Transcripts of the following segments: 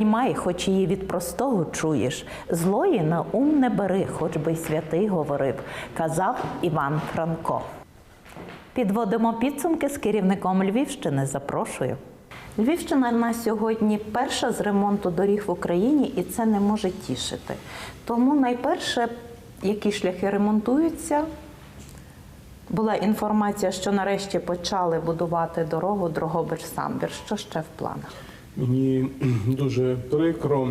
Приймай, хоч її від простого чуєш. Злої на ум не бери, хоч би й святий говорив, казав Іван Франко. Підводимо підсумки з керівником Львівщини. Запрошую. Львівщина на сьогодні перша з ремонту доріг в Україні, і це не може тішити. Тому найперше, які шляхи ремонтуються, була інформація, що нарешті почали будувати дорогу Дрогобич-Самбір. Що ще в планах? Мені дуже прикро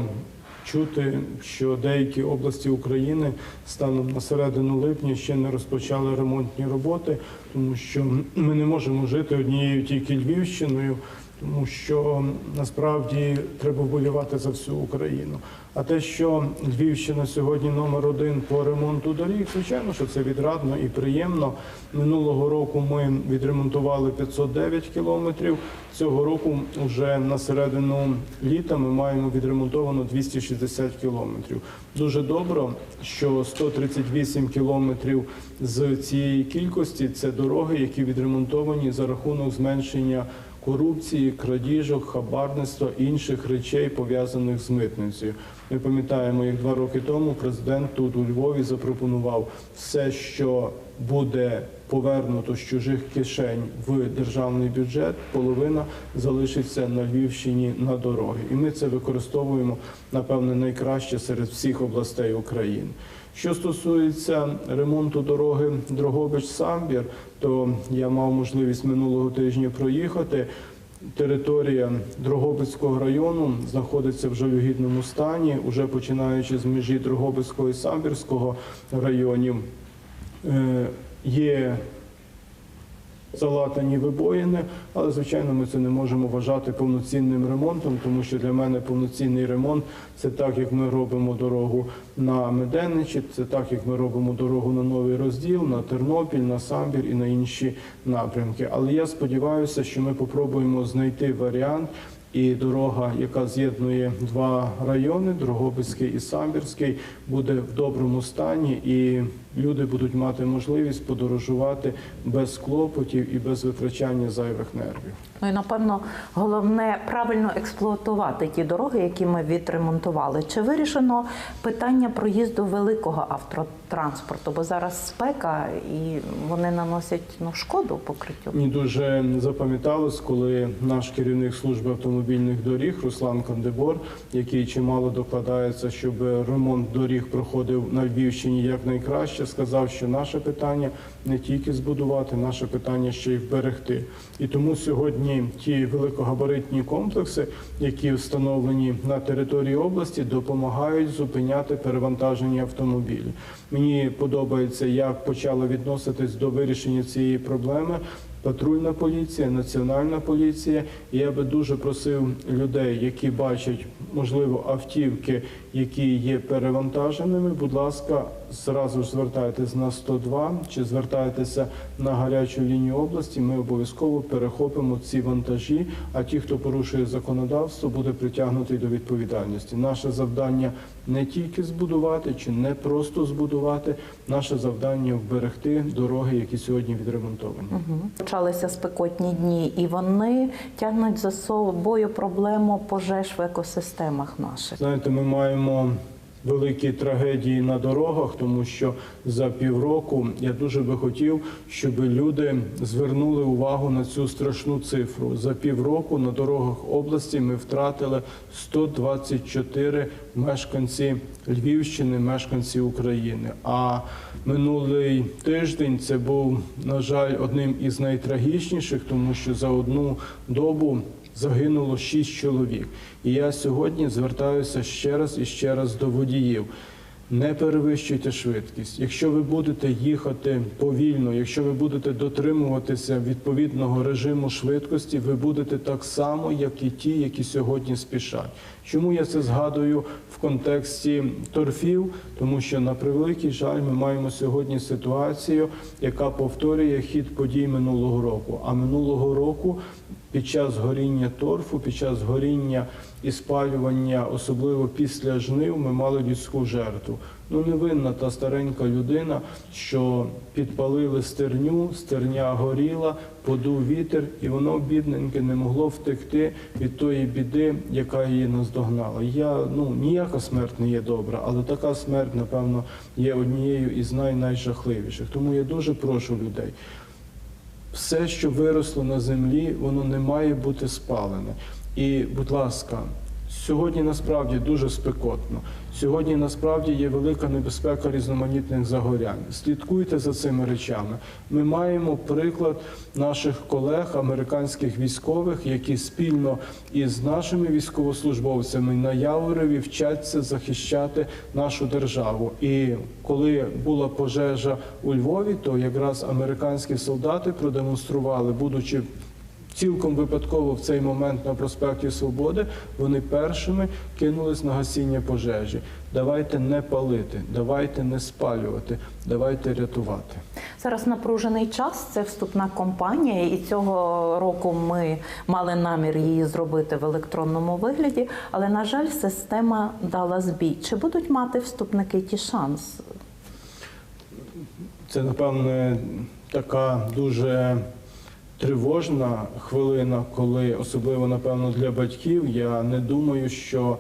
чути, що деякі області України станом на середину липня ще не розпочали ремонтні роботи, тому що ми не можемо жити однією тільки Львівщиною, тому що насправді треба вболівати за всю Україну. А те, що Львівщина сьогодні номер один по ремонту доріг, звичайно, що це відрадно і приємно. Минулого року ми відремонтували 509 кілометрів. Цього року, вже на середину літа, ми маємо відремонтовано 260 кілометрів. Дуже добре, що 138 кілометрів з цієї кількості це дороги, які відремонтовані за рахунок зменшення корупції, крадіжок, хабарництва інших речей пов'язаних з митницею. Ми пам'ятаємо, як два роки тому президент тут у Львові запропонував все, що буде повернуто з чужих кишень в державний бюджет, половина залишиться на Львівщині на дороги. І ми це використовуємо напевне найкраще серед всіх областей України. Що стосується ремонту дороги Дрогобич-Самбір, то я мав можливість минулого тижня проїхати. Територія Дрогобицького району знаходиться в жалюгідному стані, уже починаючи з межі Дрогобицького і Самбірського районів. Е, Є залатані вибоїни, але звичайно ми це не можемо вважати повноцінним ремонтом, тому що для мене повноцінний ремонт це так, як ми робимо дорогу на Меденичі, це так, як ми робимо дорогу на новий розділ, на Тернопіль, на Самбір і на інші напрямки. Але я сподіваюся, що ми попробуємо знайти варіант. І дорога, яка з'єднує два райони, Дрогобицький і Самбірський, буде в доброму стані, і люди будуть мати можливість подорожувати без клопотів і без витрачання зайвих нервів. Ну і напевно головне правильно експлуатувати ті дороги, які ми відремонтували. Чи вирішено питання проїзду великого автотранспорту? Бо зараз спека і вони наносять ну шкоду покриттю. Мені дуже запам'яталось, коли наш керівник служби автомобільних доріг Руслан Кандебор, який чимало докладається, щоб ремонт доріг проходив на Львівщині якнайкраще, сказав, що наше питання не тільки збудувати, наше питання ще й вберегти. І тому сьогодні ті великогабаритні комплекси, які встановлені на території області, допомагають зупиняти перевантаження автомобілів. Мені подобається, як почали відноситись до вирішення цієї проблеми. Патрульна поліція, національна поліція. Я би дуже просив людей, які бачать, можливо, автівки, які є перевантаженими. Будь ласка, зразу ж звертайтесь на 102 чи звертайтеся на гарячу лінію області. Ми обов'язково перехопимо ці вантажі. А ті, хто порушує законодавство, буде притягнутий до відповідальності. Наше завдання не тільки збудувати чи не просто збудувати. Наше завдання вберегти дороги, які сьогодні відремонтовані. Почалися спекотні дні, і вони тягнуть за собою проблему пожеж в екосистемах наших. Знаєте, ми маємо великі трагедії на дорогах, тому що за півроку я дуже би хотів, щоб люди звернули увагу на цю страшну цифру. За півроку на дорогах області ми втратили 124 мешканці Львівщини, мешканці України. А минулий тиждень це був, на жаль, одним із найтрагічніших, тому що за одну добу загинуло шість чоловік. І я сьогодні звертаюся ще раз і ще раз до водіїв. Не перевищуйте швидкість. Якщо ви будете їхати повільно, якщо ви будете дотримуватися відповідного режиму швидкості, ви будете так само, як і ті, які сьогодні спішать. Чому я це згадую в контексті торфів? Тому що на превеликий жаль, ми маємо сьогодні ситуацію, яка повторює хід подій минулого року. А минулого року під час горіння торфу, під час горіння і спалювання, особливо після жнив, ми мали людську жертву. Ну невинна та старенька людина, що підпалили стерню, стерня горіла, подув вітер, і воно бідненьке не могло втекти від тої біди, яка її наздогнала. Я ну ніяка смерть не є добра, але така смерть, напевно, є однією із най найжахливіших. Тому я дуже прошу людей. Все, що виросло на землі, воно не має бути спалене. І, будь ласка, сьогодні насправді дуже спекотно. Сьогодні насправді є велика небезпека різноманітних загорянь. Слідкуйте за цими речами. Ми маємо приклад наших колег, американських військових, які спільно із нашими військовослужбовцями на Яворові вчаться захищати нашу державу. І коли була пожежа у Львові, то якраз американські солдати продемонстрували, будучи Цілком випадково в цей момент на проспекті Свободи вони першими кинулись на гасіння пожежі. Давайте не палити, давайте не спалювати, давайте рятувати. Зараз напружений час. Це вступна кампанія, і цього року ми мали намір її зробити в електронному вигляді. Але на жаль, система дала збій. Чи будуть мати вступники ті шанс? Це, напевне, така дуже тривожна хвилина, коли особливо, напевно, для батьків. Я не думаю, що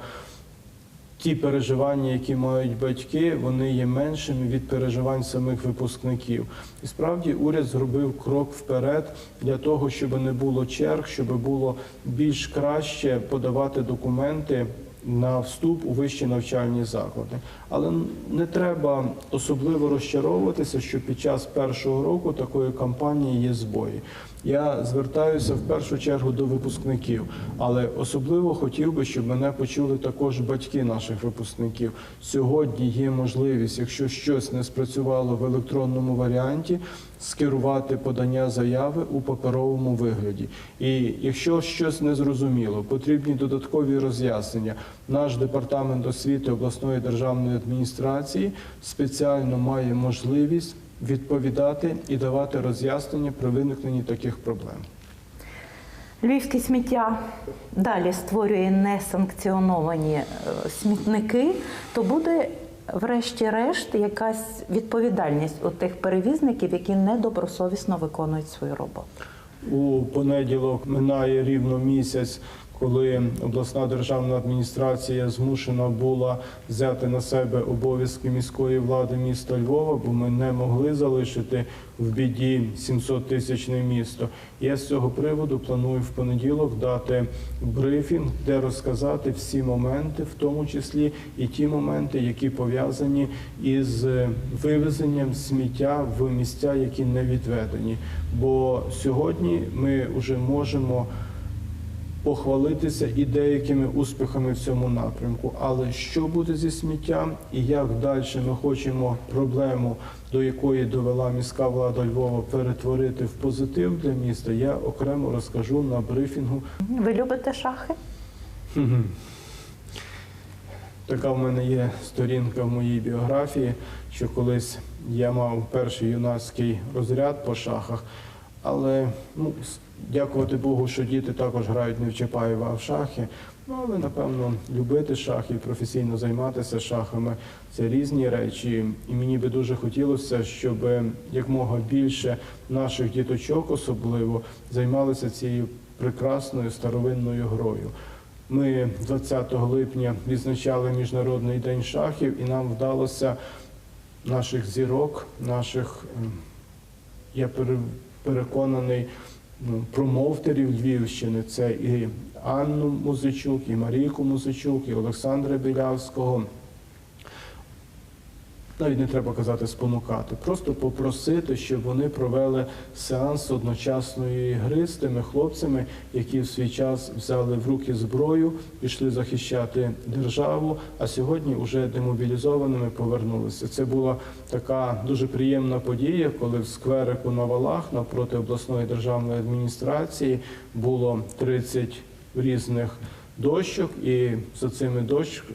ті переживання, які мають батьки, вони є меншими від переживань самих випускників. І справді уряд зробив крок вперед для того, щоб не було черг, щоб було більш краще подавати документи. На вступ у вищі навчальні заклади, але не треба особливо розчаровуватися, що під час першого року такої кампанії є збої. Я звертаюся в першу чергу до випускників, але особливо хотів би, щоб мене почули також батьки наших випускників. Сьогодні є можливість, якщо щось не спрацювало в електронному варіанті, скерувати подання заяви у паперовому вигляді. І якщо щось не зрозуміло, потрібні додаткові роз'яснення. Наш департамент освіти обласної державної адміністрації спеціально має можливість відповідати і давати роз'яснення при виникненні таких проблем. Львівське сміття далі створює несанкціоновані е, смітники, то буде, врешті-решт, якась відповідальність у тих перевізників, які недобросовісно виконують свою роботу. У понеділок минає рівно місяць, коли обласна державна адміністрація змушена була взяти на себе обов'язки міської влади міста Львова, бо ми не могли залишити в біді 700 тисячне місто. Я з цього приводу планую в понеділок дати брифінг, де розказати всі моменти, в тому числі і ті моменти, які пов'язані із вивезенням сміття в місця, які не відведені. Бо сьогодні ми вже можемо похвалитися і деякими успіхами в цьому напрямку. Але що буде зі сміттям і як далі ми хочемо проблему, до якої довела міська влада Львова, перетворити в позитив для міста, я окремо розкажу на брифінгу. Ви любите шахи? Така в мене є сторінка в моїй біографії, що колись я мав перший юнацький розряд по шахах. Але ну, дякувати Богу, що діти також грають не в Чапаєва, а в шахи. Ну, але напевно любити шахи професійно займатися шахами це різні речі. І мені би дуже хотілося, щоб якмога більше наших діточок особливо займалися цією прекрасною старовинною грою. Ми 20 липня відзначали Міжнародний день шахів, і нам вдалося наших зірок, наших, ем, я пере- переконаний, промоутерів Львівщини. Це і Анну Музичук, і Марійку Музичук, і Олександра Білявського. Навіть не треба казати спонукати, просто попросити, щоб вони провели сеанс одночасної гри з тими хлопцями, які в свій час взяли в руки зброю, пішли захищати державу, а сьогодні вже демобілізованими повернулися. Це була така дуже приємна подія, коли в скверику на валах навпроти обласної державної адміністрації було 30 різних дощок, і за цими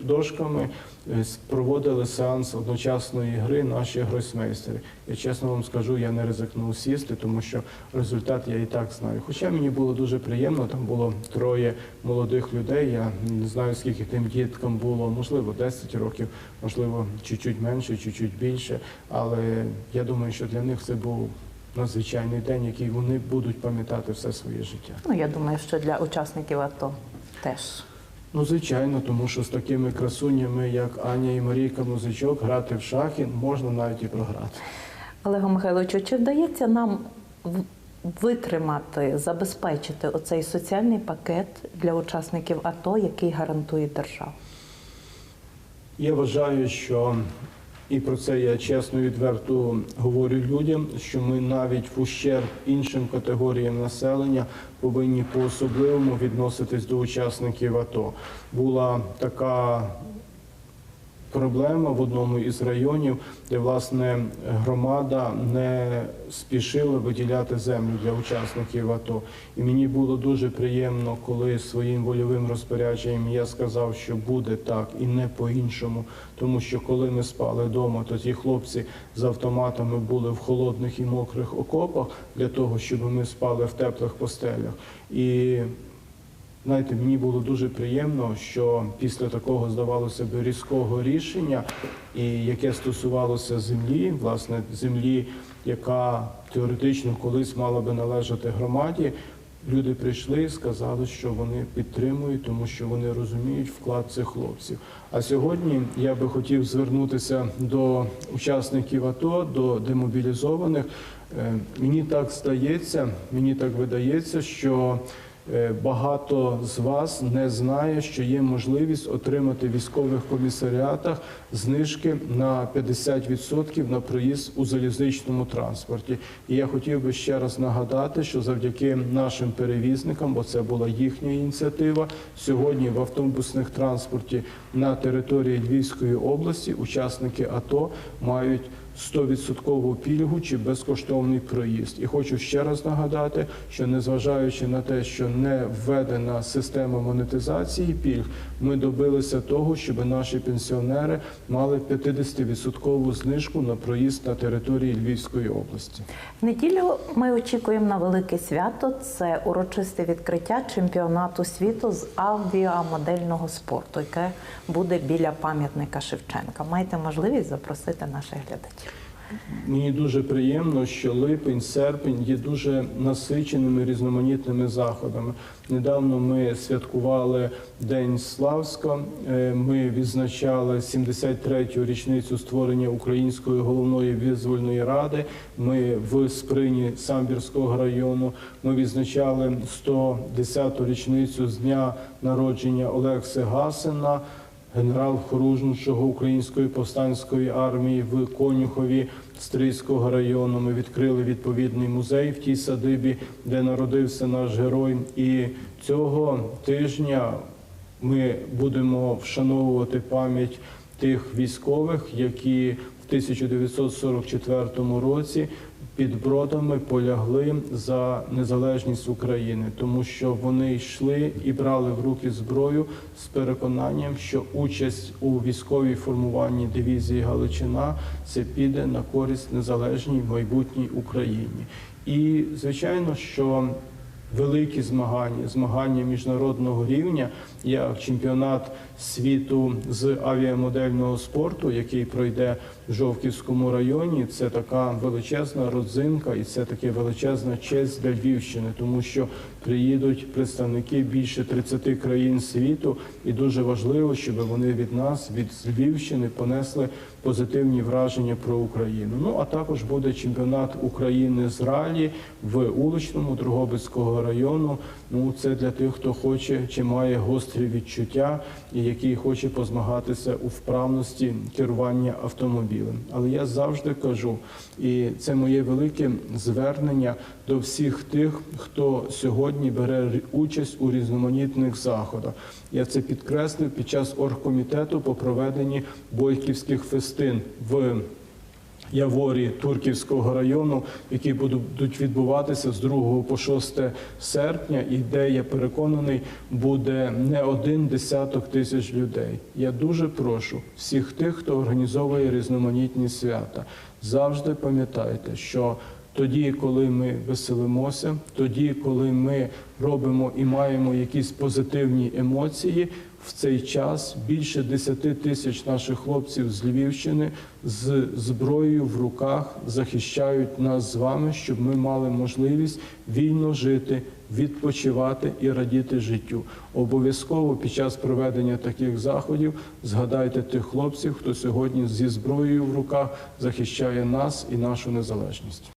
дошками е, проводили сеанс одночасної гри наші гросмейстери. Я чесно вам скажу, я не ризикнув сісти, тому що результат я і так знаю. Хоча мені було дуже приємно, там було троє молодих людей. Я не знаю, скільки тим діткам було, можливо, 10 років, можливо, чуть-чуть менше, чуть-чуть більше. Але я думаю, що для них це був надзвичайний день, який вони будуть пам'ятати все своє життя. Ну, я думаю, що для учасників АТО теж. Ну, звичайно, тому що з такими красунями, як Аня і Марійка Музичок, грати в шахи можна навіть і програти. Олегу Михайловичу, чи вдається нам витримати, забезпечити оцей соціальний пакет для учасників АТО, який гарантує держава? Я вважаю, що і про це я чесно відверто говорю людям, що ми навіть в ущерб іншим категоріям населення повинні по-особливому відноситись до учасників АТО. Була така проблема в одному із районів, де власне громада не спішила виділяти землю для учасників АТО. І мені було дуже приємно, коли своїм вольовим розпорядженням я сказав, що буде так і не по-іншому. Тому що коли ми спали вдома, то ті хлопці з автоматами були в холодних і мокрих окопах для того, щоб ми спали в теплих постелях. І Знаєте, мені було дуже приємно, що після такого здавалося б різкого рішення, і яке стосувалося землі, власне, землі, яка теоретично колись мала би належати громаді, люди прийшли і сказали, що вони підтримують, тому що вони розуміють вклад цих хлопців. А сьогодні я би хотів звернутися до учасників АТО, до демобілізованих. Е, Мені так здається, мені так видається, що Багато з вас не знає, що є можливість отримати в військових комісаріатах знижки на 50% на проїзд у залізничному транспорті. І я хотів би ще раз нагадати, що завдяки нашим перевізникам, бо це була їхня ініціатива, сьогодні в автобусних транспорті на території Львівської області учасники АТО мають 100% пільгу чи безкоштовний проїзд. І хочу ще раз нагадати, що незважаючи на те, що не введена система монетизації пільг, ми добилися того, щоб наші пенсіонери мали 50% знижку на проїзд на території Львівської області. В неділю ми очікуємо на велике свято. Це урочисте відкриття чемпіонату світу з авіамодельного спорту, яке буде біля пам'ятника Шевченка. Маєте можливість запросити наших глядачів. Мені дуже приємно, що липень, серпень є дуже насиченими різноманітними заходами. Недавно ми святкували День Славська. е, Ми відзначали 73-ю річницю створення Української головної визвольної ради. Ми в сприні Самбірського району. Ми відзначали 110-ту річницю з дня народження Олекси Гасина генерал хоружничого Української повстанської армії в Конюхові Стрийського району. Ми відкрили відповідний музей в тій садибі, де народився наш герой. І цього тижня ми будемо вшановувати пам'ять тих військових, які в 1944 році під бродами полягли за незалежність України, тому що вони йшли і брали в руки зброю з переконанням, що участь у військовій формуванні дивізії Галичина це піде на користь незалежній майбутній Україні. І звичайно, що великі змагання, змагання міжнародного рівня, як чемпіонат світу з авіамодельного спорту, який пройде в Жовківському районі. Це така величезна родзинка, і це таке величезна честь для Львівщини, тому що приїдуть представники більше 30 країн світу, і дуже важливо, щоб вони від нас, від Львівщини, понесли позитивні враження про Україну. Ну а також буде чемпіонат України з ралі в уличному Дрогобицького району. Ну це для тих, хто хоче чи має гострі відчуття, і який хоче позмагатися у вправності керування автомобілем. Але я завжди кажу, і це моє велике звернення до всіх тих, хто сьогодні бере участь у різноманітних заходах. Я це підкреслив під час оргкомітету по проведенні бойківських фестин в Яворі Турківського району, які будуть відбуватися з 2 по 6 серпня, і де я переконаний, буде не один десяток тисяч людей. Я дуже прошу всіх тих, хто організовує різноманітні свята, завжди пам'ятайте, що тоді, коли ми веселимося, тоді, коли ми робимо і маємо якісь позитивні емоції, в цей час більше 10 тисяч наших хлопців з Львівщини з зброєю в руках захищають нас з вами, щоб ми мали можливість вільно жити, відпочивати і радіти життю. Обов'язково під час проведення таких заходів згадайте тих хлопців, хто сьогодні зі зброєю в руках захищає нас і нашу незалежність.